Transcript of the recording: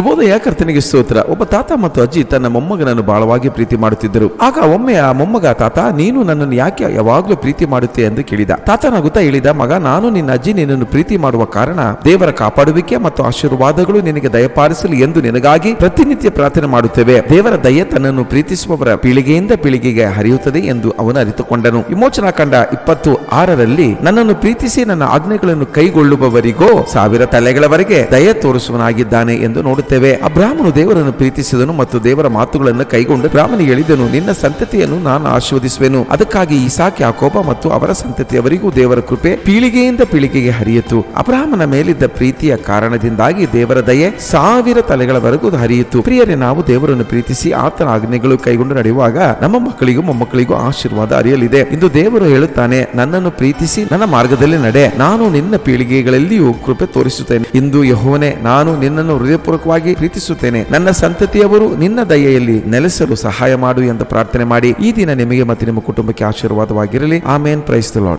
ಶುಭೋದಯ ಕರ್ತನಿಗೆ ಸ್ತೋತ್ರ. ಒಬ್ಬ ತಾತ ಮತ್ತು ಅಜ್ಜಿ ತನ್ನ ಮೊಮ್ಮಗನನ್ನು ಬಹಳವಾಗಿ ಪ್ರೀತಿ ಮಾಡುತ್ತಿದ್ದರು. ಆಗ ಒಮ್ಮೆ ಆ ಮೊಮ್ಮಗ, ತಾತ, ನೀನು ನನ್ನನ್ನು ಯಾಕೆ ಯಾವಾಗಲೂ ಪ್ರೀತಿ ಮಾಡುತ್ತೆ? ಎಂದು ಕೇಳಿದ. ತಾತನಾಗುತ್ತಾ ಹೇಳಿದ, ಮಗ, ನಾನು ನಿನ್ನ ಅಜ್ಜಿ ನಿನ್ನನ್ನು ಪ್ರೀತಿ ಮಾಡುವ ಕಾರಣ ದೇವರ ಕಾಪಾಡುವಿಕೆ ಮತ್ತು ಆಶೀರ್ವಾದಗಳು ನಿನಗೆ ದಯಪಾಲಿಸಲು ಎಂದು ನಿನಗಾಗಿ ಪ್ರತಿನಿತ್ಯ ಪ್ರಾರ್ಥನೆ ಮಾಡುತ್ತೇವೆ. ದೇವರ ದಯೆ ತನ್ನನ್ನು ಪ್ರೀತಿಸುವವರ ಪೀಳಿಗೆಯಿಂದ ಪೀಳಿಗೆಗೆ ಹರಿಯುತ್ತದೆ ಎಂದು ಅವನು ಅರಿತುಕೊಂಡನು. ವಿಮೋಚನಾ ಕಂಡ ಇಪ್ಪತ್ತು ಆರರಲ್ಲಿ ನನ್ನನ್ನು ಪ್ರೀತಿಸಿ ನನ್ನ ಆಜ್ಞೆಗಳನ್ನು ಕೈಗೊಳ್ಳುವವರಿಗೋ ಸಾವಿರ ತಲೆಗಳವರೆಗೆ ದಯ ತೋರಿಸುವನಾಗಿದ್ದಾನೆ ಎಂದು ನೋಡುತ್ತೇವೆ ಅಬ್ರಾಹ್ಮನು ದೇವರನ್ನು ಪ್ರೀತಿಸಿದನು ಮತ್ತು ದೇವರ ಮಾತುಗಳನ್ನು ಕೈಗೊಂಡು ಬ್ರಾಹ್ಮನಿಗೆ ಹೇಳಿದನು, ನಿನ್ನ ಸಂತತಿಯನ್ನು ನಾನು ಆಶೀರ್ವದಿಸುವೆನು. ಅದಕ್ಕಾಗಿ ಇಸಾಕ್, ಯಾಕೋಬ ಮತ್ತು ಅವರ ಸಂತತಿಯವರಿಗೂ ದೇವರ ಕೃಪೆ ಪೀಳಿಗೆಯಿಂದ ಪೀಳಿಗೆಗೆ ಹರಿಯಿತು. ಅಬ್ರಾಹ್ಮನ ಮೇಲಿದ್ದ ಪ್ರೀತಿಯ ಕಾರಣದಿಂದಾಗಿ ದೇವರ ದಯೆ ಸಾವಿರ ತಲೆಗಳವರೆಗೂ ಹರಿಯಿತು. ಪ್ರಿಯರೇ, ನಾವು ದೇವರನ್ನು ಪ್ರೀತಿಸಿ ಆತನ ಆಜ್ಞೆಗಳು ಕೈಗೊಂಡು ನಡೆಯುವಾಗ ನಮ್ಮ ಮಕ್ಕಳಿಗೂ ಮೊಮ್ಮಕ್ಕಳಿಗೂ ಆಶೀರ್ವಾದ ಅರಿಯಲಿದೆ. ಇಂದು ದೇವರು ಹೇಳುತ್ತಾನೆ, ನನ್ನನ್ನು ಪ್ರೀತಿಸಿ ನನ್ನ ಮಾರ್ಗದಲ್ಲಿ ನಡೆ. ನಾನು ನಿನ್ನ ಪೀಳಿಗೆಗಳಲ್ಲಿಯೂ ಕೃಪೆ ತೋರಿಸುತ್ತೇನೆ. ಇಂದು ಯಹೋವನೇ, ನಾನು ನಿನ್ನನ್ನು ಹೃದಯಪೂರ್ವಕವಾಗಿ ಪ್ರೀತಿಸುತ್ತೇನೆ. ನನ್ನ ಸಂತತಿಯವರು ನಿನ್ನ ದಯೆಯಲ್ಲಿ ನೆಲೆಸಲು ಸಹಾಯ ಮಾಡು ಎಂದು ಪ್ರಾರ್ಥನೆ ಮಾಡಿ. ಈ ದಿನ ನಿಮಗೆ ಮತ್ತು ನಿಮ್ಮ ಕುಟುಂಬಕ್ಕೆ ಆಶೀರ್ವಾದವಾಗಿರಲಿ. ಆಮೇನ್. Price lord.